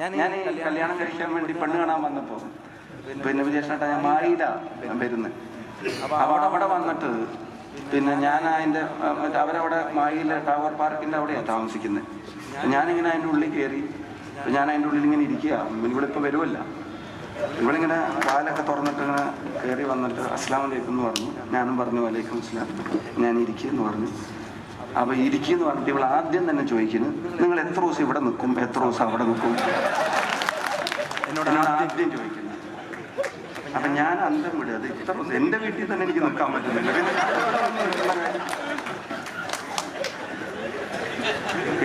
ഞാൻ ഈ കല്യാണം കഴിക്കാൻ വേണ്ടി പെണ്ണ് കാണാൻ വന്നപ്പോ പിന്നെ വിജേഷേട്ടാ ഞാൻ മാറിയില്ല വരുന്നത് അപ്പൊ അവിടെ അവിടെ വന്നിട്ട് പിന്നെ ഞാൻ മറ്റേ അവരവിടെ മായിലെ ടവർ പാർക്കിന്റെ അവിടെയാണ് താമസിക്കുന്നത് ഞാനിങ്ങനെ അതിന്റെ ഉള്ളിൽ കയറി ഞാൻ അതിന്റെ ഉള്ളിൽ ഇങ്ങനെ ഇരിക്കുക. ഇവളിപ്പോ വരുമല്ല ഇവളിങ്ങനെ കാലൊക്കെ തുറന്നിട്ട് ഇങ്ങനെ കയറി വന്നിട്ട് അസ്ലാം വലൈക്കും എന്ന് പറഞ്ഞു. ഞാനും പറഞ്ഞു വലൈക്കും അസ്ലാം ഞാൻ ഇരിക്കുമെന്ന് പറഞ്ഞു. അപ്പൊ ഇരിക്കുന്നു പറഞ്ഞിട്ട് ഇവൾ ആദ്യം തന്നെ ചോദിക്കുന്നു ദിവസം ഇവിടെ നിൽക്കും? എത്ര ദിവസം അവിടെ നിൽക്കും? എന്നോട് ആദ്യം ചോദിക്കുന്നത്. അപ്പൊ ഞാൻ അന്തം വിടുക അത് ഇത്ര എന്റെ വീട്ടിൽ തന്നെ എനിക്ക് നിൽക്കാൻ പറ്റുന്നില്ല.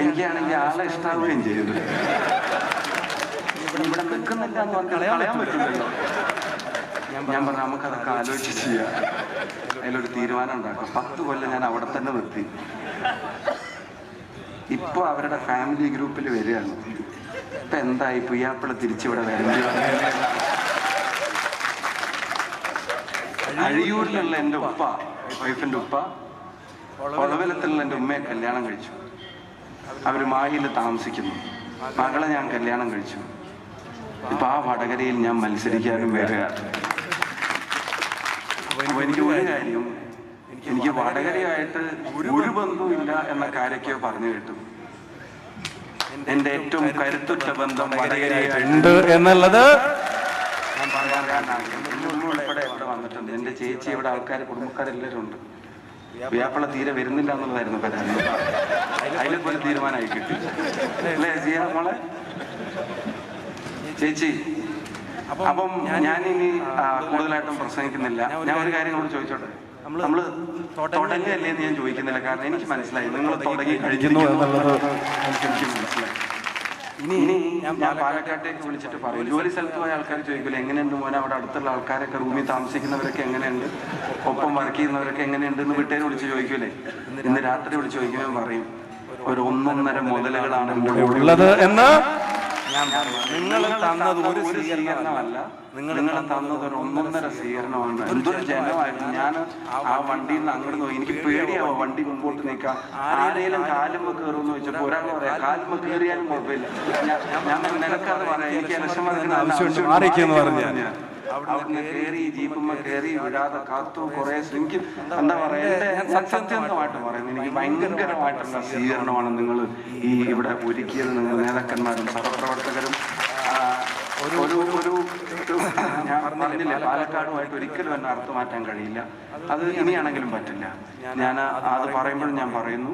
എനിക്കാണെങ്കിൽ ആളെ ഇഷ്ടാവുകയും ചെയ്തു ഇവിടെ നിൽക്കുന്നില്ല എന്ന് പറഞ്ഞാൽ കളയാൻ പറ്റില്ലല്ലോ. ഞാൻ പറഞ്ഞു നമുക്കതൊക്കെ ആലോചിച്ച് ചെയ്യാം. അതിലൊരു തീരുമാനം ഉണ്ടാക്കാം. പത്ത് കൊല്ലം ഞാൻ അവിടെ തന്നെ നിർത്തി. ഇപ്പൊ അവരുടെ ഫാമിലി ഗ്രൂപ്പിൽ വരികയാണ്. ഇപ്പൊ എന്തായി? പുയ്യാപ്പിള തിരിച്ചിവിടെ വരേണ്ടി? അഴിയൂരിലുള്ള എന്റെ ഉപ്പ വൈഫിന്റെ ഉപ്പ ഒളവലത്തിലുള്ള എന്റെ ഉമ്മയെ കല്യാണം കഴിച്ചു. അവർ മാഹിയിൽ താമസിക്കുന്നു. മകളെ ഞാൻ കല്യാണം കഴിച്ചു. ഇപ്പൊ ആ വടകരയിൽ ഞാൻ മത്സരിക്കാനും വരികയാണ്. അപ്പൊ എനിക്ക് ഒരു കാര്യം എനിക്ക് വടകരയായിട്ട് ഒരു ബന്ധവുമില്ല എന്ന കാര്യമൊക്കെയോ പറഞ്ഞു കേട്ടു. എന്റെ ഏറ്റവും കരുത്തുറ്റ ബന്ധം വടകരയായിട്ടുണ്ട് എന്നുള്ളത് ഞാൻ പറയാൻ കാരണം എന്റെ ഉൾപ്പെടെ ഇവിടെ വന്നിട്ടുണ്ട്. എന്റെ ചേച്ചി ഇവിടെ ആൾക്കാർ കുടുംബക്കാരെല്ലാവരും ഉണ്ട്. വ്യാപ്പള തീരെ വരുന്നില്ല എന്നുള്ളതായിരുന്നു പരാതി. അതിലെ പോലെ തീരുമാനമായി കിട്ടി. അല്ലേ ജിയ മോളെ? ചേച്ചി അപ്പം ഞാനിനി കൂടുതലായിട്ടും പ്രസംഗിക്കുന്നില്ല. ഞാൻ ഒരു കാര്യം കൂടി ചോദിച്ചോട്ടെ? നമ്മൾ തുടങ്ങിയല്ലേ എന്ന് ഞാൻ ചോദിക്കുന്നില്ല. കാരണം എനിക്ക് മനസ്സിലായി. നിങ്ങൾ തുടങ്ങി കഴിക്കുന്നു എന്നുള്ളത് എനിക്ക് മനസ്സിലായി. ഇനി ഞാൻ പാലക്കാട്ടേക്ക് വിളിച്ചിട്ട് പറയും. ജോലി സ്ഥലത്ത് പോയ ആൾക്കാർ ചോദിക്കില്ല എങ്ങനെയുണ്ട് മോനെ? അവിടെ അടുത്തുള്ള ആൾക്കാരൊക്കെ റൂമിൽ താമസിക്കുന്നവരൊക്കെ എങ്ങനെയുണ്ട്? ഒപ്പം വർക്ക് ചെയ്യുന്നവരൊക്കെ എങ്ങനെയുണ്ട്? എന്ന് വീട്ടുകാർ വിളിച്ച് ചോദിക്കൂലേ. ഇന്ന് രാത്രി വിളിച്ച് ചോദിക്കുമ്പോൾ പറയും. ഒരു ഒന്നൊന്നര മുതലുകളാണ് ഉള്ളത് എന്ന് ഞാൻ നിങ്ങൾ തന്നത് ഒരു സ്വീകരണമല്ല. നിങ്ങൾ തന്നത് ഒരു ഒന്നൊന്നര സ്വീകരണമാണ്. എന്തൊരു ജനമായിരുന്നു. ഞാൻ ആ വണ്ടിയിൽ നിന്ന് അങ്ങോട്ട് നോക്കി എനിക്ക് പേടിയാവും വണ്ടി മുമ്പോട്ട് നിൽക്കാം ആരെങ്കിലും കാലുമ്പ് കയറുമെന്ന് ചോദിച്ചപ്പോൾ ഒരാൾ പറയാം കാലുമ്പ് കയറിയാലും കുഴപ്പമില്ല. ഞാൻ- നിനക്കത് പറയാം എനിക്ക് വിഷമം ആവശ്യമുണ്ട്, പറഞ്ഞ്. അവിടുന്ന് കയറി ജീപ്പുമ്മ കയറി വിടാതെ കാത്തു കുറെ ശ്രമിക്കും എന്താ പറയാ എന്റെ ഞാൻ സത്യസന്ധമായിട്ട് പറയുന്നു. എനിക്ക് ഭയങ്കരമായിട്ടുള്ള സ്വീകരണമാണ് നിങ്ങൾ ഈ ഇവിടെ ഒരുക്കിയത്. നിങ്ങൾ നേതാക്കന്മാരും സഹപ്രവർത്തകരും ഒരു ഒരു ഞാൻ പറഞ്ഞില്ല പാലക്കാടുമായിട്ട് ഒരിക്കലും എന്നെ അർത്ഥം മാറ്റാൻ കഴിയില്ല. അത് ഇനിയാണെങ്കിലും പറ്റില്ല. ഞാൻ അത് പറയുമ്പോഴും ഞാൻ പറയുന്നു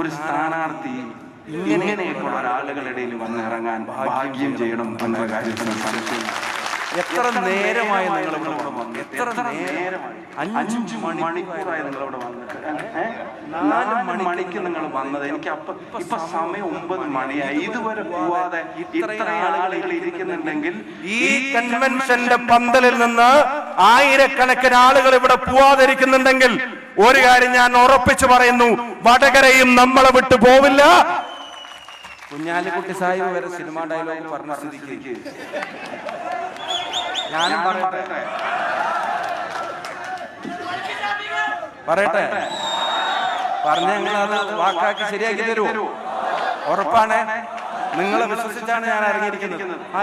ഒരു സ്ഥാനാർത്ഥി ഇങ്ങനെയൊക്കെയുള്ള ഒരാളുകളുടെ ഇടയിൽ വന്ന് ഇറങ്ങാൻ ഭാഗ്യം ചെയ്യണം എന്ന കാര്യത്തിന് സംശയമില്ല. എത്ര നേരമായി നിങ്ങൾ ഇവിടെ വന്നു? എത്ര നേരമായി? അഞ്ചു മണിക്കൂറായി നിങ്ങൾ ഇവിടെ വന്നിട്ട്. നാല് മണിക്ക് നിങ്ങൾ വന്നത്. എനിക്ക് അപ്പൊ ഇപ്പൊ സമയം ഒമ്പത് മണിയായി ഇതുവരെ പോവാതെ ഇത്ര ആളുകൾ ഇരിക്കുന്നുണ്ടെങ്കിൽ ഈ കൺവെൻഷന്റെ പന്തലിൽ നിന്ന് ആയിരക്കണക്കിന് ആളുകൾ ഇവിടെ പോവാതിരിക്കുന്നുണ്ടെങ്കിൽ ഒരു കാര്യം ഞാൻ ഉറപ്പിച്ചു പറയുന്നു. വടകരയും നമ്മളെ വിട്ടു പോവില്ല. കുഞ്ഞാലിക്കുട്ടി സാഹിബ് വരെ സിനിമ ഡയലോഗ് പറഞ്ഞു സ്ഥിതിക്ക്. ഞാനും പറയട്ടെ. പറയട്ടെ. പറഞ്ഞ ഞങ്ങൾ അത് വാക്കാക്കി ശരിയാക്കി തരുമോ ഉറപ്പാണ്. നിങ്ങളെ വിശ്വസിച്ചാണ് ഞാൻ ഇറങ്ങിയിരിക്കുന്നത് ആ